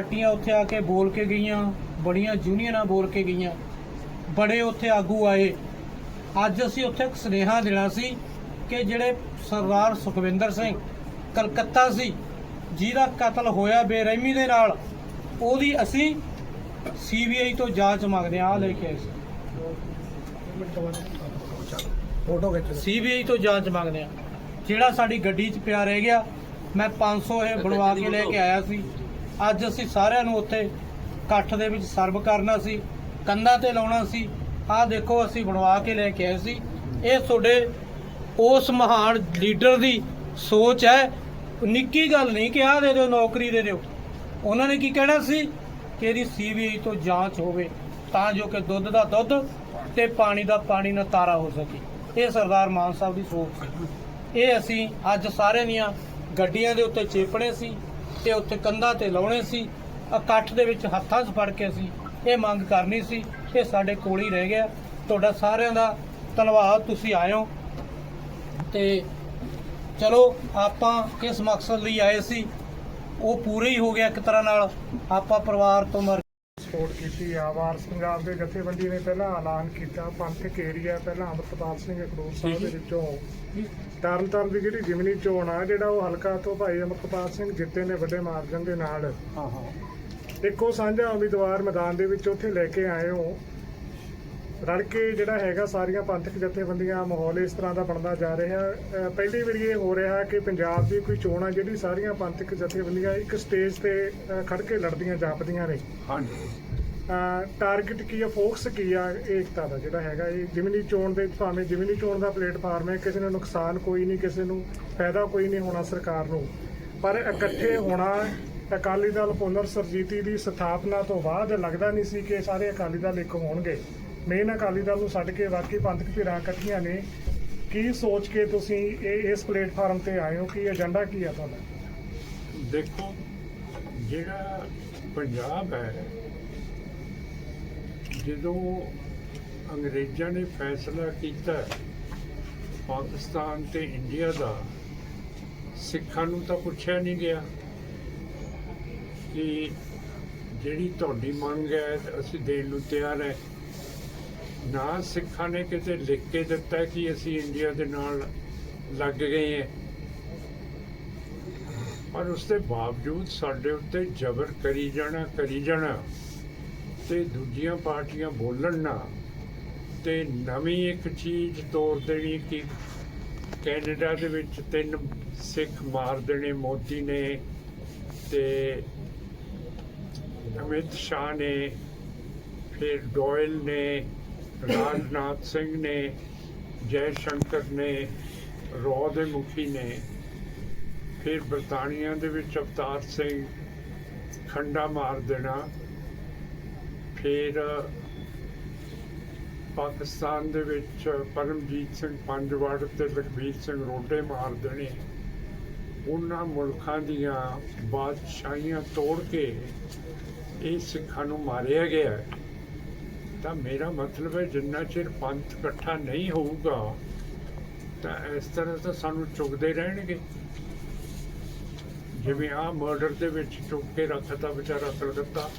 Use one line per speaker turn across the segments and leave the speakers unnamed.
ਪਾਰਟੀਆਂ ਉੱਥੇ ਆ ਕੇ ਬੋਲ ਕੇ ਗਈਆਂ ਬੜੀਆਂ ਯੂਨੀਅਨਾਂ ਬੋਲ ਕੇ ਗਈਆਂ। ਬੜੇ ਉੱਥੇ ਆਗੂ ਆਏ। ਅੱਜ ਅਸੀਂ ਉੱਥੇ ਇੱਕ ਸੁਨੇਹਾ ਦੇਣਾ ਸੀ ਕਿ ਜਿਹੜੇ ਸਰਦਾਰ ਸੁਖਵਿੰਦਰ ਸਿੰਘ ਕਲਕੱਤਾ ਸੀ ਜਿਹਦਾ ਕਤਲ ਹੋਇਆ ਬੇਰਹਿਮੀ ਦੇ ਨਾਲ ਉਹਦੀ ਅਸੀਂ ਸੀਬੀਆਈ ਤੋਂ ਜਾਂਚ ਮੰਗਦੇ ਹਾਂ ਆ ਲੈ ਕੇ ਆਏ ਸੀ।
ਫੋਟੋ ਖਿੱਚ
ਸੀਬੀਆਈ ਤੋਂ ਜਾਂਚ ਮੰਗਦੇ ਆ ਜਿਹੜਾ ਸਾਡੀ ਗੱਡੀ 'ਚ ਪਿਆ ਰਹਿ ਗਿਆ ਮੈਂ 500 ਇਹ ਬਣਵਾ ਕੇ ਲੈ ਕੇ ਆਇਆ ਸੀ। ਅੱਜ ਅਸੀਂ ਸਾਰਿਆਂ ਨੂੰ ਉੱਥੇ ਇਕੱਠ ਦੇ ਵਿੱਚ ਸਰਵ ਕਰਨਾ ਸੀ ਕੰਧਾਂ ਤੇ ਲਾਉਣਾ ਸੀ। ਆਹ ਦੇਖੋ, ਅਸੀਂ ਬਣਵਾ ਕੇ ਲੈ ਕੇ ਆਏ ਸੀ। ਇਹ ਤੁਹਾਡੇ ਉਸ ਮਹਾਨ ਲੀਡਰ ਦੀ ਸੋਚ ਹੈ। ਨਿੱਕੀ ਗੱਲ ਨਹੀਂ ਕਿ ਆਹ ਦੇ ਦਿਓ, ਨੌਕਰੀ ਦੇ ਦਿਓ। ਉਹਨਾਂ ਨੇ ਕੀ ਕਹਿਣਾ ਸੀ? ਕਿ ਇਹਦੀ ਸੀਬੀਆਈ ਤੋਂ ਜਾਂਚ ਹੋਵੇ, ਤਾਂ ਜੋ ਕਿ ਦੁੱਧ ਦਾ ਦੁੱਧ ਤੇ ਪਾਣੀ ਦਾ ਪਾਣੀ ਨਾ ਤਾਰਾ ਹੋ ਸਕੇ। ਇਹ ਸਰਦਾਰ ਮਾਨ ਸਾਹਿਬ ਦੀ ਸੋਚ ਸੀ। ਇਹ ਅਸੀਂ ਅੱਜ ਸਾਰਿਆਂ ਦੀਆਂ ਗੱਡੀਆਂ ਦੇ ਉੱਤੇ ਚੇਪੜੇ ਸੀ। ਤੇ ਉੱਥੇ ਕੰਧਾਂ ਤੇ ਲਾਉਣੇ ਸੀ। ਇਕੱਠ ਦੇ ਵਿੱਚ ਹੱਥਾਂ 'ਚ ਫੜ ਕੇ ਅਸੀਂ ਇਹ ਮੰਗ ਕਰਨੀ ਸੀ ਇਹ ਸਾਡੇ ਕੋਲ ਹੀ ਰਹਿ ਗਿਆ। ਤੁਹਾਡਾ ਸਾਰਿਆਂ ਦਾ ਧੰਨਵਾਦ, ਤੁਸੀਂ ਆਇਓ ਤੇ ਚਲੋ, ਆਪਾਂ ਕਿਸ ਮਕਸਦ ਲਈ ਆਏ ਸੀ। ਉਹ ਪੂਰੇ ਹੀ ਹੋ ਗਿਆ ਇੱਕ ਤਰ੍ਹਾਂ ਨਾਲ। ਆਪਾਂ ਪਰਿਵਾਰ ਤੋਂ ਮਰ
ਸਪੋਰਟ ਕੀਤੀ ਆ। ਵਾਰਸ ਪੰਜਾਬ ਦੇ ਜਥੇਬੰਦੀ ਨੇ ਪਹਿਲਾਂ ਐਲਾਨ ਕੀਤਾ। ਪੰਥਕ ਏਰੀਆ ਪਹਿਲਾਂ ਅੰਮ੍ਰਿਤਪਾਲ ਸਿੰਘ ਖਡੂਰ ਸਾਹਿਬ ਦੇ ਵਿੱਚੋਂ। ਤਰਨ ਤਾਰਨ ਦੀ ਜਿਹੜੀ ਜਿਮਨੀ ਚੋਣ ਆ ਜਿਹੜਾ ਉਹ ਹਲਕਾ ਤੋਂ ਭਾਈ ਅੰਮ੍ਰਿਤਪਾਲ ਸਿੰਘ ਜਿੱਤੇ ਨੇ ਵੱਡੇ ਮਾਰਜਨ ਦੇ ਨਾਲ।
ਹਾਂ ਹਾਂ।
ਇੱਕੋ ਸਾਂਝਾ ਉਮੀਦਵਾਰ ਮੈਦਾਨ ਦੇ ਵਿੱਚ ਉੱਥੇ ਲੈ ਕੇ ਆਏ ਹੋ। ਰਲ ਕੇ ਜਿਹੜਾ ਹੈਗਾ ਸਾਰੀਆਂ ਪੰਥਕ ਜਥੇਬੰਦੀਆਂ ਮਾਹੌਲ ਇਸ ਤਰ੍ਹਾਂ ਦਾ ਬਣਦਾ ਜਾ ਰਿਹਾ। ਪਹਿਲੀ ਵਾਰੀ ਇਹ ਹੋ ਰਿਹਾ ਕਿ ਪੰਜਾਬ ਦੀ ਕੋਈ ਚੋਣ ਆ ਜਿਹੜੀ ਸਾਰੀਆਂ ਪੰਥਕ ਜਥੇਬੰਦੀਆਂ ਇੱਕ ਸਟੇਜ ਤੇ ਖੜ ਕੇ ਲੜਦੀਆਂ ਜਾਪਦੀਆਂ ਨੇ।
ਹਾਂਜੀ।
ਟਾਰਗੇਟ ਕੀ ਆ ਫੋਕਸ ਕੀ ਆ ਏਕਤਾ ਦਾ ਜਿਹੜਾ ਹੈਗਾ ਇਹ? ਜਿਮਨੀ ਚੋਣ ਦੇ ਭਾਵੇਂ ਜਿਮਨੀ ਚੋਣ ਦਾ ਪਲੇਟਫਾਰਮ ਹੈ, ਕਿਸੇ ਨੂੰ ਨੁਕਸਾਨ ਕੋਈ ਨਹੀਂ, ਕਿਸੇ ਨੂੰ ਫਾਇਦਾ ਕੋਈ ਨਹੀਂ ਹੋਣਾ ਸਰਕਾਰ ਨੂੰ। ਪਰ ਇਕੱਠੇ ਹੋਣਾ ਅਕਾਲੀ ਦਲ ਪੁਨਰ ਸਰਜੀਤੀ ਦੀ ਸਥਾਪਨਾ ਤੋਂ ਬਾਅਦ ਲੱਗਦਾ ਨਹੀਂ ਸੀ ਕਿ ਸਾਰੇ ਅਕਾਲੀ ਦਲ ਇੱਕ ਹੋਣਗੇ। ਮੇਨ ਅਕਾਲੀ ਦਲ ਨੂੰ ਛੱਡ ਕੇ ਬਾਕੀ ਪੰਥਕ ਧਿਰਾਂ ਇਕੱਠੀਆਂ ਨੇ। ਕੀ ਸੋਚ ਕੇ ਤੁਸੀਂ ਇਹ, ਇਸ ਪਲੇਟਫਾਰਮ ਤੇ ਆਏ ਹੋ? ਕਿ ਏਜੰਡਾ ਕੀ ਆ ਤੁਹਾਡਾ?
ਦੇਖੋ, ਜਿਹੜਾ ਪੰਜਾਬ ਹੈ ਜਦੋਂ ਅੰਗਰੇਜ਼ਾਂ ਨੇ ਫੈਸਲਾ ਕੀਤਾ ਪਾਕਿਸਤਾਨ ਤੇ ਇੰਡੀਆ ਦਾ, ਸਿੱਖਾਂ ਨੂੰ ਤਾਂ ਪੁੱਛਿਆ ਨਹੀਂ ਗਿਆ ਕਿ ਜਿਹੜੀ ਤੁਹਾਡੀ ਮੰਗ ਹੈ ਅਸੀਂ ਦੇਣ ਨੂੰ ਤਿਆਰ ਹੈ। ਨਾ ਸਿੱਖਾਂ ਨੇ ਕਿਤੇ ਲਿਖ ਕੇ ਦਿੱਤਾ ਕਿ ਅਸੀਂ ਇੰਡੀਆ ਦੇ ਨਾਲ ਲੱਗ ਗਏ ਹਾਂ। ਪਰ ਉਸ ਦੇ ਬਾਵਜੂਦ ਸਾਡੇ ਉੱਤੇ ਜ਼ਬਰ ਕਰੀ ਜਾਣਾ ਕਰੀ ਜਾਣਾ। ਤੇ ਦੂਜੀਆਂ ਪਾਰਟੀਆਂ ਬੋਲਣ ਨਾ ਤੇ ਨਵੀਂ ਇੱਕ ਚੀਜ਼ ਤੋਰ ਦੇਣੀ ਕਿ ਕੈਨੇਡਾ ਦੇ ਵਿੱਚ ਤਿੰਨ ਸਿੱਖ ਮਾਰ ਦੇਣੇ ਮੋਦੀ ਨੇ ਤੇ ਅਮਿਤ ਸ਼ਾਹ ਨੇ, ਫਿਰ ਡੋਇਲ ਨੇ, ਰਾਜਨਾਥ ਸਿੰਘ ਨੇ ਜੈ ਸ਼ੰਕਰ ਨੇ ਰੋ ਦੇ ਮੁਖੀ ਨੇ, ਫਿਰ ਬਰਤਾਨੀਆ ਦੇ ਵਿੱਚ ਅਵਤਾਰ ਸਿੰਘ ਖੰਡਾ ਮਾਰ ਦੇਣਾ। ਫਿਰ ਪਾਕਿਸਤਾਨ ਦੇ ਵਿੱਚ ਪਰਮਜੀਤ ਸਿੰਘ ਪੰਜਵੜ ਤੇ ਲਖਬੀਰ ਸਿੰਘ ਰੋਡੇ ਮਾਰਦੇ ਨੇ। ਉਹਨਾਂ ਮੁਲਕਾਂ ਦੀਆਂ ਬਾਦਸ਼ਾਹੀਆਂ ਤੋੜ ਕੇ ਇਹ ਸਿੱਖਾਂ ਨੂੰ ਮਾਰਿਆ ਗਿਆ ਤਾਂ ਮੇਰਾ ਮਤਲਬ ਹੈ ਜਿੰਨਾ ਚਿਰ ਪੰਥ ਇਕੱਠਾ ਨਹੀਂ ਹੋਊਗਾ, ਤਾਂ ਇਸ ਤਰ੍ਹਾਂ ਤਾਂ ਸਾਨੂੰ ਚੁਗਦੇ ਰਹਿਣਗੇ। ਜਿਵੇਂ ਆ ਮਰਡਰ ਦੇ ਵਿੱਚ ਚੁੱਕ ਕੇ ਰੱਖਤਾ, ਵਿਚਾਰਾ ਕਲਕੱਤਾ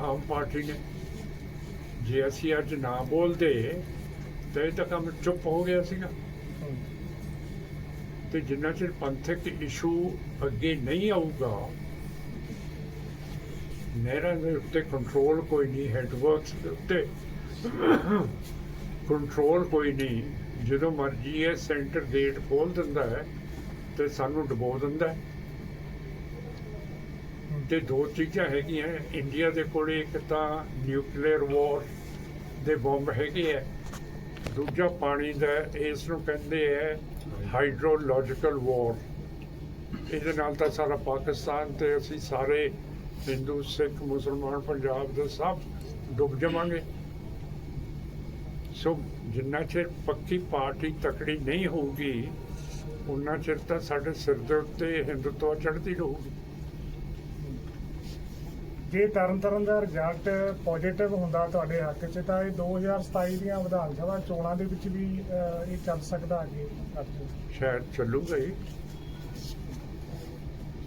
ਆਮ ਪਾਰਟੀ ਨੇ। ਜੇ ਅਸੀਂ ਅੱਜ ਨਾ ਬੋਲਦੇ, ਤਾਂ ਇਹ ਤਾਂ ਕੰਮ ਚੁੱਪ ਹੋ ਗਿਆ ਸੀਗਾ। ਤੇ ਜਿੰਨਾ ਚਿਰ ਪੰਥਕ ਇਸ਼ੂ ਅੱਗੇ ਨਹੀਂ ਆਊਗਾ, ਨਹਿਰਾਂ ਦੇ ਉੱਤੇ ਕੰਟਰੋਲ ਕੋਈ ਨਹੀਂ ਹੈਡਵਰਕਸ ਦੇ ਉੱਤੇ ਕੰਟਰੋਲ ਕੋਈ ਨਹੀਂ। ਜਦੋਂ ਮਰਜ਼ੀ ਇਹ ਸੈਂਟਰ ਗੇਟ ਖੋਲ ਦਿੰਦਾ ਹੈ, ਤੇ ਸਾਨੂੰ ਡਬੋ ਦਿੰਦਾ ਹੈ। ਤੇ ਦੋ ਚੀਜ਼ਾਂ ਹੈਗੀਆਂ। ਇੰਡੀਆ ਦੇ ਕੋਲੇ ਇੱਕ ਤਾਂ ਨਿਊਕਲੀਅਰ ਵਾਰ ਦੇ ਬੰਬ ਹੈਗੇ ਆ। ਦੂਜਾ ਪਾਣੀ ਦਾ, ਇਸ ਨੂੰ ਕਹਿੰਦੇ ਆ ਹਾਈਡਰੋਲੋਜੀਕਲ ਵਾਰ। ਇਹਦੇ ਨਾਲ ਤਾਂ ਸਾਰਾ ਪਾਕਿਸਤਾਨ ਤੇ ਅਸੀਂ ਸਾਰੇ ਹਿੰਦੂ, ਸਿੱਖ, ਮੁਸਲਮਾਨ, ਪੰਜਾਬ ਦੇ ਸਭ ਡੁੱਬ ਜਾਵਾਂਗੇ। ਸੋ ਜਿੰਨਾ ਚਿਰ ਪੱਕੀ ਪਾਰਟੀ ਤਕੜੀ ਨਹੀਂ ਹੋਊਗੀ, ਉਨਾ ਚਿਰ ਤਾਂ ਸਾਡੇ ਸਿਰ ਦੇ ਉੱਤੇ ਹਿੰਦੂਤਵ ਚੜ੍ਹਦੀ ਰਹੂਗੀ।
ਜੇ ਤਰਨ ਤਾਰਨ ਦਾ ਰਿਜ਼ਲਟ ਪੋਜ਼ਿਟਿਵ ਹੁੰਦਾ ਤੁਹਾਡੇ ਹੱਕ 'ਚ ਤਾਂ ਇਹ 2027 ਦੀਆਂ ਵਿਧਾਨ ਸਭਾ ਚੋਣਾਂ ਦੇ ਵਿੱਚ ਵੀ ਅਹ, ਇਹ ਚੱਲ ਸਕਦਾ ਅੱਗੇ ਅੱਗੇ।
ਸ਼ਾਇਦ ਚੱਲੂਗਾ ਹੀ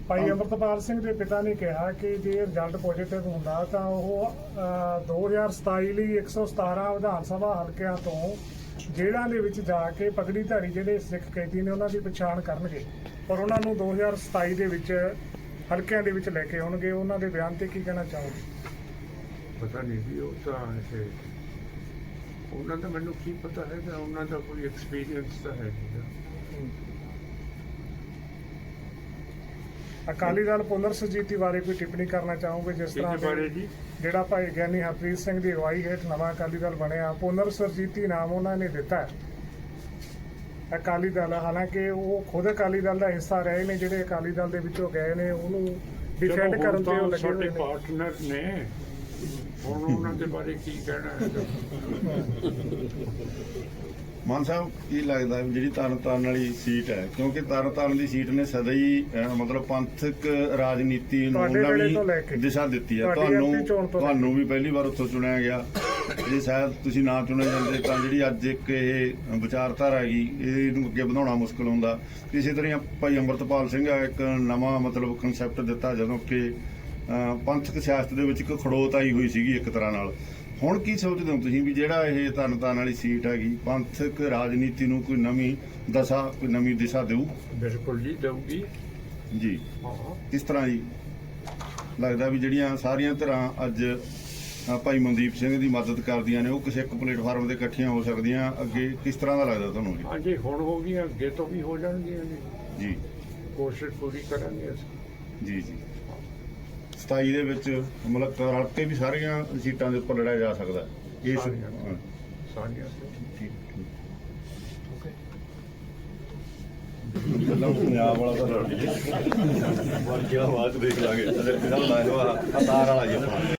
ਭਾਈ ਅਮਰਤਪਾਲ ਸਿੰਘ ਦੇ ਪਿਤਾ ਨੇ ਕਿਹਾ ਕਿ ਜੇ ਰਿਜ਼ਲਟ ਪੋਜ਼ਿਟਿਵ ਹੁੰਦਾ ਤਾਂ ਉਹ ਅਹ, 2027 ਲਈ 117 ਵਿਧਾਨ ਸਭਾ ਹਲਕਿਆਂ ਤੋਂ ਜੇਲ੍ਹਾਂ ਦੇ ਵਿੱਚ ਜਾ ਕੇ ਪਗੜੀ ਧਾਰੀ ਜਿਹੜੇ ਸਿੱਖ ਕੈਦੀ ਨੇ ਉਹਨਾਂ ਦੀ ਪਛਾਣ ਕਰਨਗੇ ਔਰ ਉਹਨਾਂ ਨੂੰ 2027 ਦੇ ਵਿੱਚ ਹਲਕਿਆਂ ਦੇ ਵਿੱਚ ਲੈ ਕੇ ਆਉਣਗੇ ਉਹਨਾਂ ਦੇ ਬਿਆਨ ਤੇ ਕੀ ਕਹਿਣਾ ਚਾਹੋਗੇ?
ਪਤਾ ਨਹੀਂ ਵੀ ਉਹ ਤਾਂ ਇਹ ਉਹਨਾਂ ਦਾ ਮੈਨੂੰ ਕੀ ਪਤਾ ਹੈਗਾ ਉਹਨਾਂ ਦਾ ਕੋਈ ਐਕਸਪੀਰੀਅੰਸ ਤਾਂ ਹੈ ਨਹੀਂ
ਅਕਾਲੀ ਦਲ ਪੁਨਰ ਸੁਰਜੀਤੀ ਬਾਰੇ ਕੋਈ ਟਿੱਪਣੀ ਕਰਨਾ ਚਾਹੋਗੇ ਜਿਸ ਤਰ੍ਹਾਂ
ਇਹਦੇ ਬਾਰੇ
ਦੇ-
ਜੀ
ਜਿਹੜਾ ਭਾਈ ਗਿਆਨੀ ਹਰਪ੍ਰੀਤ ਸਿੰਘ ਦੀ ਅਗਵਾਈ ਹੇਠ ਨਵਾਂ ਅਕਾਲੀ ਦਲ ਬਣਿਆ ਪੁਨਰ ਸੁਰਜੀਤੀ ਨਾਮ ਉਹਨਾਂ ਨੇ ਦਿੱਤਾ ਹੈ। ਅਕਾਲੀ ਦਲ ਹਾਲਾਂਕਿ ਉਹ ਖੁਦ ਅਕਾਲੀ ਦਲ ਦਾ ਹਿੱਸਾ ਰਹੇ ਨੇ ਜਿਹੜੇ ਅਕਾਲੀ ਦਲ ਦੇ ਵਿੱਚੋਂ ਗਏ ਨੇ ਉਹਨੂੰ ਡਿਫੈਂਡ ਕਰਨ ਤੇ ਉਹ ਲੱਗੇ ਹੋਏ ਨੇ।
ਪਾਰਟਨਰ ਨੇ। ਹੁਣ ਉਹਨਾਂ ਦੇ ਬਾਰੇ ਕੀ ਕਹਿਣਾ ਹੈ?
ਮਾਨ ਸਾਹਿਬ ਕੀ ਲੱਗਦਾ ਵੀ ਜਿਹੜੀ ਤਰਨਤਾਰਨ ਵਾਲੀ ਸੀਟ ਹੈ? ਕਿਉਂਕਿ ਤਰਨਤਾਰਨ ਦੀ ਸੀਟ ਨੇ ਸਦਾ ਹੀ ਅਹ, ਮਤਲਬ ਪੰਥਕ ਰਾਜਨੀਤੀ ਨੂੰ
ਤੁਹਾਡੇ ਵੇਲੇ ਤੋਂ ਲੈ ਕੇ।
ਨਵੀਂ ਦਿਸ਼ਾ ਦਿੱਤੀ ਹੈ।
ਤੁਹਾਡੀ
ਤੁਹਾਨੂੰ
ਤੋਂ ਲੈ
ਤੁਹਾਨੂੰ ਵੀ ਪਹਿਲੀ ਵਾਰ ਉੱਥੋਂ ਚੁਣਿਆ ਗਿਆ। ਜੇ ਸ਼ਾਇਦ ਤੁਸੀਂ ਨਾ ਚੁਣੇ ਜਾਂਦੇ ਤਾਂ ਜਿਹੜੀ ਅੱਜ ਇੱਕ ਇਹ ਵਿਚਾਰਧਾਰਾ ਹੈਗੀ ਇਹਨੂੰ ਅੱਗੇ ਵਧਾਉਣਾ ਮੁਸ਼ਕਲ ਹੁੰਦਾ। ਇਸੇ ਤਰ੍ਹਾਂ ਭਾਈ ਅੰਮ੍ਰਿਤਪਾਲ ਸਿੰਘ ਆ ਇੱਕ ਨਵਾਂ ਮਤਲਬ ਕਨਸੈਪਟ ਦਿੱਤਾ ਜਦੋਂ ਕਿ ਅਹ, ਪੰਥਕ ਸਿਆਸਤ ਦੇ ਵਿੱਚ ਇੱਕ ਖੜੋਤ ਆਈ ਹੋਈ ਸੀਗੀ ਇੱਕ ਤਰ੍ਹਾਂ ਨਾਲ। ਹੁਣ ਕੀ ਸੋਚਦੇ ਹੋ ਤੁਸੀਂ ਵੀ ਜਿਹੜਾ ਇਹ ਤਰਨਤਾਰਨ ਵਾਲੀ ਸੀਟ ਹੈਗੀ ਪੰਥਕ ਰਾਜਨੀਤੀ ਨੂੰ ਕੋਈ ਨਵੀਂ ਦਸ਼ਾ ਕੋਈ ਨਵੀਂ ਦਿਸ਼ਾ ਦੇਊ?
ਬਿਲਕੁਲ ਜੀ ਦਊਗੀ।
ਜੀ। ਕਿਸ ਤਰ੍ਹਾਂ ਜੀ ਲੱਗਦਾ ਵੀ ਜਿਹੜੀਆਂ ਸਾਰੀਆਂ ਧਿਰਾਂ ਅੱਜ ਭਾਈ ਮਨਦੀਪ ਸਿੰਘ ਦੀ ਮਦਦ ਕਰਦੀਆਂ ਨੇ ਉਹ ਕਿਸੇ ਇੱਕ ਪਲੇਟਫਾਰਮ ਤੇ ਇਕੱਠੀਆਂ ਹੋ ਸਕਦੀਆਂ ਅੱਗੇ ਕਿਸ ਤਰ੍ਹਾਂ ਦਾ ਲੱਗਦਾ ਤੁਹਾਨੂੰ ਜੀ?
ਹਾਂਜੀ ਹੁਣ ਹੋ ਗਈਆਂ ਅੱਗੇ ਤੋਂ ਵੀ ਹੋ ਜਾਣਗੀਆਂ ਜੀ
ਜੀ।
ਕੋਸ਼ਿਸ਼ ਪੂਰੀ ਕਰਾਂਗੇ ਅਸੀਂ।
ਜੀ ਜੀ। 27 ਦੇ ਵਿੱਚ ਮਤਲਬ ਰਲ ਕੇ ਵੀ ਸਾਰੀਆਂ ਸੀਟਾਂ ਦੇ ਉੱਪਰ ਲੜਿਆ ਜਾ ਸਕਦਾ ਹੈ। ਇਸ
ਸਾਰੀਆਂ।
ਹਾਂ,
ਸਾਰੀਆਂ
ਠੀਕ ਠੀਕ ਪਹਿਲਾਂ ਪੰਜਾਬ ਵਾਲਾ ਤਾਂ ਲੜ ਲਈਏ ਬਾਕੀ ਆਵਾਜ਼ ਦੇਖ ਲਾਂਗੇ ਇਹਦਾ ਲਾਇਆ ਹੋਇਆ ਤਾਰ ਵਾਲਾ ਜੀ ਆਪਣਾ